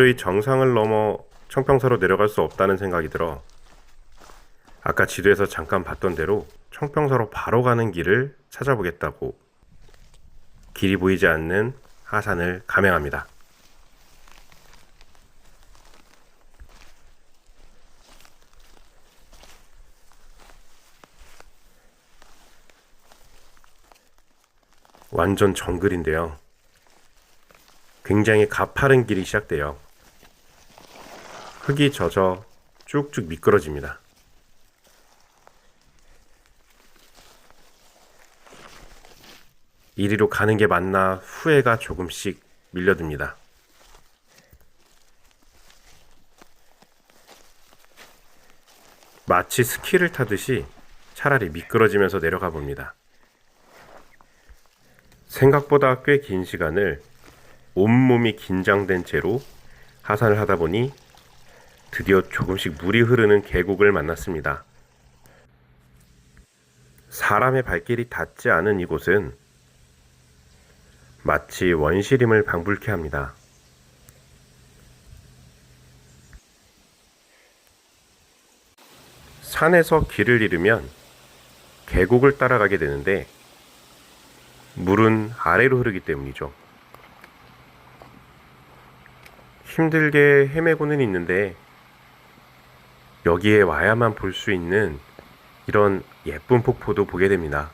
도저히 정상을 넘어 청평사로 내려갈 수 없다는 생각이 들어 아까 지도에서 잠깐 봤던 대로 청평사로 바로 가는 길을 찾아보겠다고 길이 보이지 않는 하산을 감행합니다. 완전 정글인데요. 굉장히 가파른 길이 시작돼요. 흙이 젖어 쭉쭉 미끄러집니다. 이리로 가는 게 맞나 후회가 조금씩 밀려듭니다. 마치 스키를 타듯이 차라리 미끄러지면서 내려가 봅니다. 생각보다 꽤 긴 시간을 온몸이 긴장된 채로 하산을 하다 보니 드디어 조금씩 물이 흐르는 계곡을 만났습니다. 사람의 발길이 닿지 않은 이곳은 마치 원시림을 방불케 합니다. 산에서 길을 잃으면 계곡을 따라가게 되는데 물은 아래로 흐르기 때문이죠. 힘들게 헤매고는 있는데 여기에 와야만 볼 수 있는 이런 예쁜 폭포도 보게 됩니다.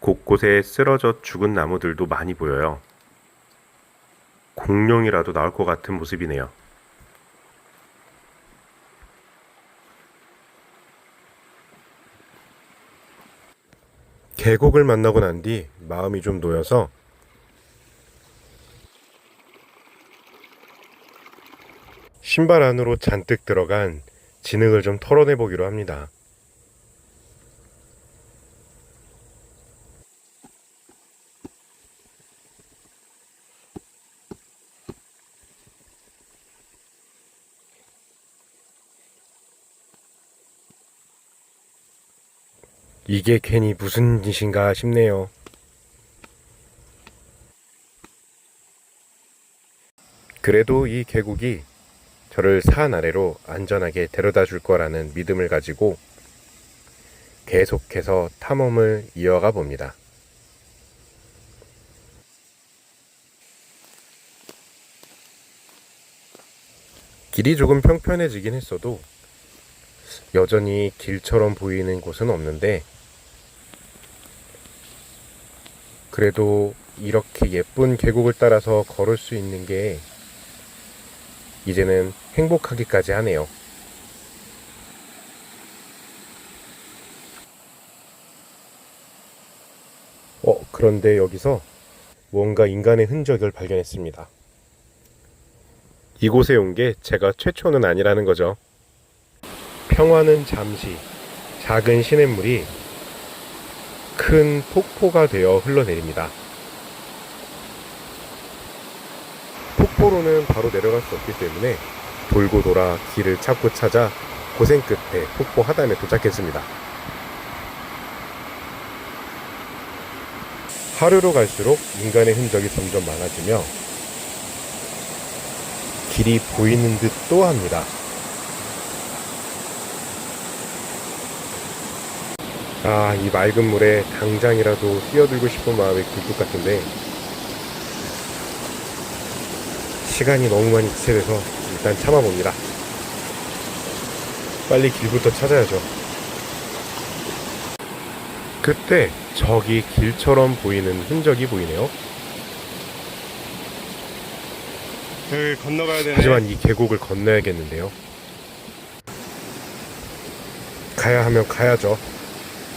곳곳에 쓰러져 죽은 나무들도 많이 보여요. 공룡이라도 나올 것 같은 모습이네요. 계곡을 만나고 난 뒤 마음이 좀 놓여서 신발 안으로 잔뜩 들어간 진흙을 좀 털어내 보기로 합니다. 이게 괜히 무슨 짓인가 싶네요. 그래도 이 계곡이 저를 산 아래로 안전하게 데려다 줄 거라는 믿음을 가지고 계속해서 탐험을 이어가 봅니다. 길이 조금 평평해지긴 했어도 여전히 길처럼 보이는 곳은 없는데 그래도 이렇게 예쁜 계곡을 따라서 걸을 수 있는 게 이제는 행복하기까지 하네요. 어, 그런데 여기서 뭔가 인간의 흔적을 발견했습니다. 이곳에 온 게 제가 최초는 아니라는 거죠. 평화는 잠시 작은 시냇물이 큰 폭포가 되어 흘러내립니다. 폭포로는 바로 내려갈 수 없기 때문에 돌고 돌아 길을 찾고 찾아 고생 끝에 폭포 하단에 도착했습니다. 하루로 갈수록 인간의 흔적이 점점 많아지며 길이 보이는 듯도 합니다. 아, 이 맑은 물에 당장이라도 뛰어들고 싶은 마음이 굴뚝 같은데 시간이 너무 많이 지체돼서 일단 참아봅니다. 빨리 길부터 찾아야죠. 그때 저기 길처럼 보이는 흔적이 보이네요. 여기 건너가야 되네. 하지만 이 계곡을 건너야겠는데요. 가야 하면 가야죠.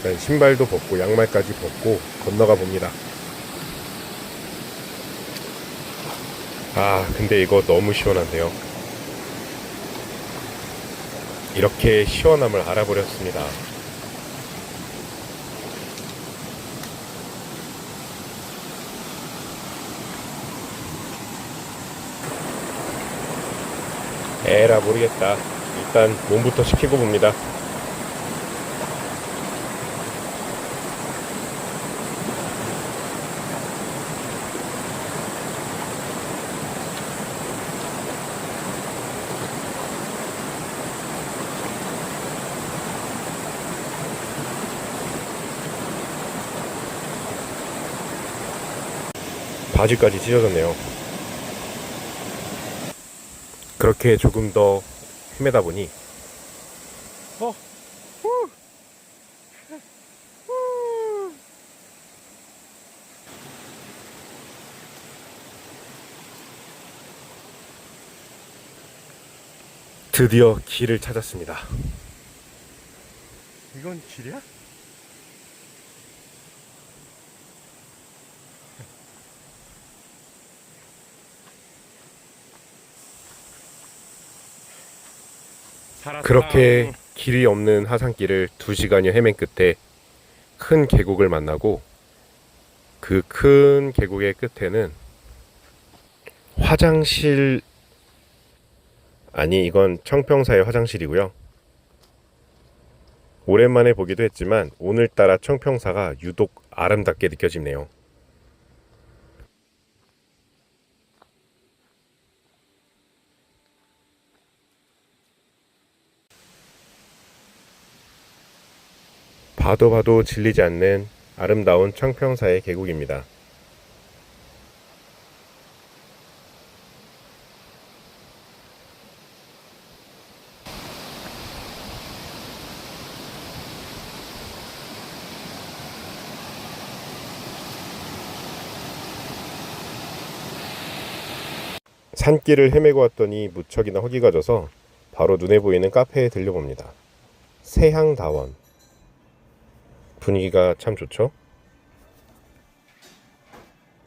일단 신발도 벗고 양말까지 벗고 건너가 봅니다. 아, 근데 이거 너무 시원한데요. 이렇게 시원함을 알아버렸습니다. 에라 모르겠다. 일단 몸부터 식히고 봅니다. 바지까지 찢어졌네요. 그렇게 조금 더 헤매다 보니 어. 후. 후. 드디어 길을 찾았습니다. 이건 길이야? 그렇게 길이 없는 하산길을 2시간여 헤맨 끝에 큰 계곡을 만나고 그 큰 계곡의 끝에는 화장실 아니 이건 청평사의 화장실이고요. 오랜만에 보기도 했지만 오늘따라 청평사가 유독 아름답게 느껴지네요. 봐도 봐도 질리지 않는 아름다운 청평사의 계곡입니다. 산길을 헤매고 왔더니 무척이나 허기가 져서 바로 눈에 보이는 카페에 들려봅니다. 세향다원. 분위기가 참 좋죠?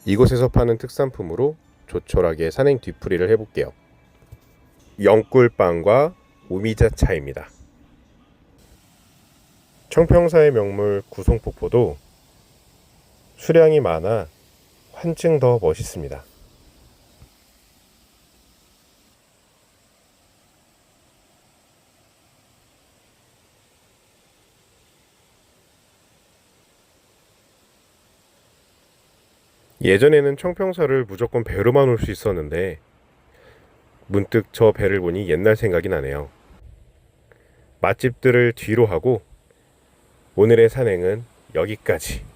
이곳에서 파는 특산품으로 조촐하게 산행 뒤풀이를 해볼게요. 영꿀빵과 오미자차입니다. 청평사의 명물 구송폭포도 수량이 많아 한층 더 멋있습니다. 예전에는 청평사를 무조건 배로만 올 수 있었는데 문득 저 배를 보니 옛날 생각이 나네요. 맛집들을 뒤로 하고 오늘의 산행은 여기까지.